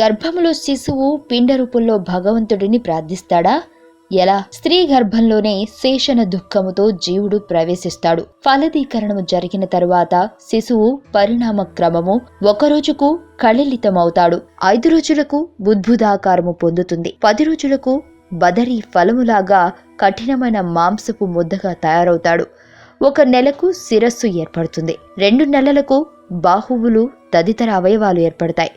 గర్భములో శిశువు పిండ రూపంలో భగవంతుడిని ప్రార్థిస్తాడా? ఎలా? స్త్రీ గర్భంలోనే శేషణ దుఃఖముతో జీవుడు ప్రవేశిస్తాడు. ఫలదీకరణము జరిగిన తరువాత శిశువు పరిణామ క్రమము ఒక రోజుకు కళలితమవుతాడు. ఐదు రోజులకు బుద్భుదాకారము పొందుతుంది. పది రోజులకు బదరి ఫలములాగా కఠినమైన మాంసపు ముద్దగా తయారవుతాడు. ఒక నెలకు శిరస్సు ఏర్పడుతుంది. రెండు నెలలకు బాహువులు తదితర అవయవాలు ఏర్పడతాయి.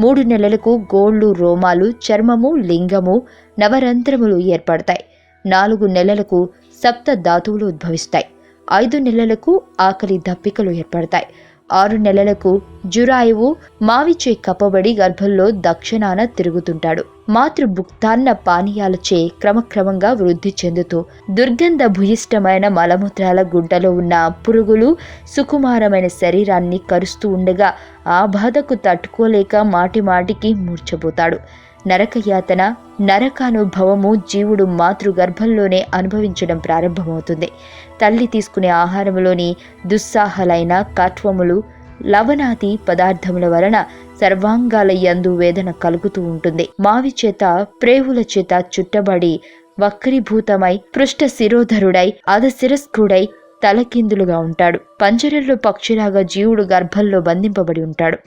మూడు నెలలకు గోళ్ళు రోమాలు చర్మము లింగము నవరంధ్రములు ఏర్పడతాయి. నాలుగు నెలలకు సప్త ధాతువులు ఉద్భవిస్తాయి. ఐదు నెలలకు ఆకలి దప్పికలు ఏర్పడతాయి. ఆరు నెలలకు జురాయువు మావిచే కప్పబడి గర్భంలో దక్షిణాన తిరుగుతుంటాడు. మాతృభుక్తాన్న పానీయాలచే క్రమక్రమంగా వృద్ధి చెందుతూ దుర్గంధ భూయిష్టమైన మలమూత్రాల గుడ్డలో ఉన్న పురుగులు సుకుమారమైన శరీరాన్ని కరుస్తూ ఉండగా ఆ బాధకు తట్టుకోలేక మాటి మాటికి మూర్చబోతాడు నరకయాతన నరకానుభవము జీవుడు మాతృగర్భంలోనే అనుభవించడం ప్రారంభమవుతుంది. తల్లి తీసుకునే ఆహారములోని దుస్సాహలైన కట్వములు లవణాది పదార్థముల వలన సర్వాంగాల యందు వేదన కలుగుతూ ఉంటుంది. మావి చేత ప్రేవుల చేత చుట్టబడి వక్రీభూతమై పృష్ఠ శిరోధరుడై అధశిరస్కుడై తలకిందులుగా ఉంటాడు. పంజరంలో పక్షిలాగా జీవుడు గర్భంలో బంధింపబడి ఉంటాడు.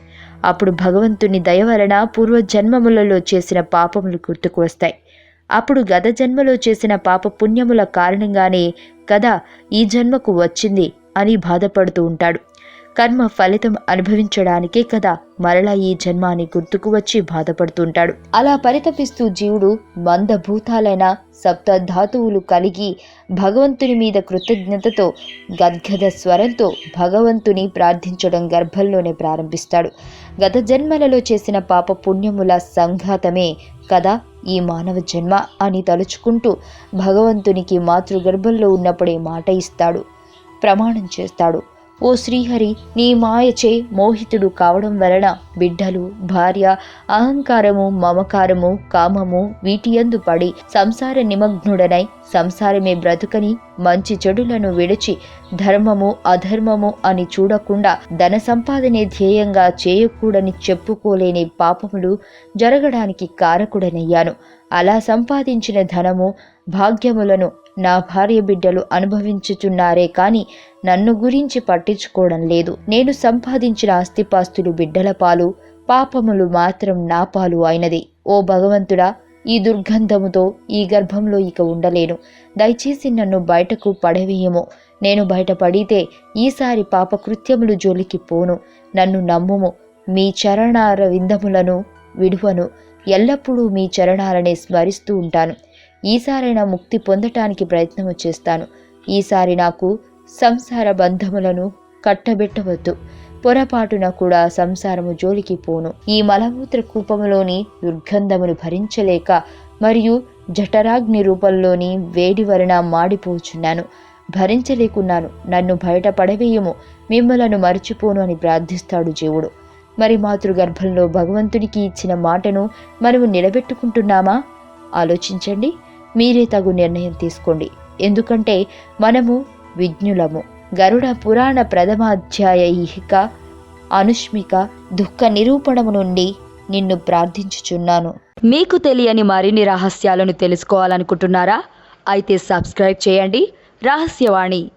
అప్పుడు భగవంతుని దయ వలన పూర్వజన్మములలో చేసిన పాపములు గుర్తుకు వస్తాయి. అప్పుడు గత జన్మలో చేసిన పాప పుణ్యముల కారణంగానే కదా ఈ జన్మకు వచ్చింది అని బాధపడుతూ ఉంటాడు. కర్మ ఫలితం అనుభవించడానికే కదా మరలా ఈ జన్మాన్ని గుర్తుకు వచ్చి బాధపడుతుంటాడు. అలా పరితపిస్తూ జీవుడు మందభూతాలైన సప్త ధాతువులు కలిగి భగవంతుని మీద కృతజ్ఞతతో గద్గద స్వరంతో భగవంతుని ప్రార్థించడం గర్భంలోనే ప్రారంభిస్తాడు. గత జన్మలలో చేసిన పాప పుణ్యముల సంఘాతమే కదా ఈ మానవ జన్మ అని తలుచుకుంటూ భగవంతునికి మాతృగర్భంలో ఉన్నప్పుడే మాట ఇస్తాడు. ప్రమాణం చేస్తాడు. ఓ శ్రీహరి నీ మాయచే మోహితుడు కావడం వలన బిడ్డలు భార్య అహంకారము మమకారము కామము వీటియందు పడి సంసార నిమగ్నుడనై సంసారమే బ్రతుకని మంచి చెడులను విడిచి ధర్మము అధర్మము అని చూడకుండా ధన సంపాదనే ధ్యేయంగా చేయకూడని చెప్పుకోలేని పాపములు జరగడానికి కారకుడనయ్యాను. అలా సంపాదించిన ధనము భాగ్యములను నా భార్య బిడ్డలు అనుభవించుచున్నారే కాని నన్ను గురించి పట్టించుకోవడం లేదు. నేను సంపాదించిన ఆస్తిపాస్తులు బిడ్డల పాలు పాపములు మాత్రం నా పాలు అయినది. ఓ భగవంతుడా ఈ దుర్గంధముతో ఈ గర్భంలో ఇక ఉండలేను. దయచేసి నన్ను బయటకు పడవేయము. నేను బయటపడితే ఈసారి పాపకృత్యములు జోలికి పోను. నన్ను నమ్ముము. మీ చరణార విందములను విడువను. ఎల్లప్పుడూ మీ చరణాలనే స్మరిస్తూ ఉంటాను. ఈసారైనా ముక్తి పొందటానికి ప్రయత్నం చేస్తాను. ఈసారి నాకు సంసార బంధములను కట్టబెట్టవద్దు. పొరపాటున కూడా సంసారము జోలికి పోను. ఈ మలమూత్ర కూపములోని దుర్గంధమును భరించలేక మరియు జఠరాగ్ని రూపంలోని వేడి వలన మాడిపోచున్నాను. భరించలేకున్నాను. నన్ను బయట పడవేయము. మిమ్మలను మర్చిపోను అని ప్రార్థిస్తాడు జీవుడు. మరి మాతృగర్భంలో భగవంతునికి ఇచ్చిన మాటను మనము నిలబెట్టుకుంటున్నామా? ఆలోచించండి. మీరే తగు నిర్ణయం తీసుకోండి. ఎందుకంటే మనము విజ్ఞులము. గరుడ పురాణ ప్రథమాధ్యాయ ఇహిక అనుష్మిక దుఃఖ నిరూపణము నుండి నిన్ను ప్రార్థించుచున్నాను. మీకు తెలియని మరిన్ని రహస్యాలను తెలుసుకోవాలనుకుంటున్నారా? అయితే సబ్స్క్రైబ్ చేయండి. రహస్యవాణి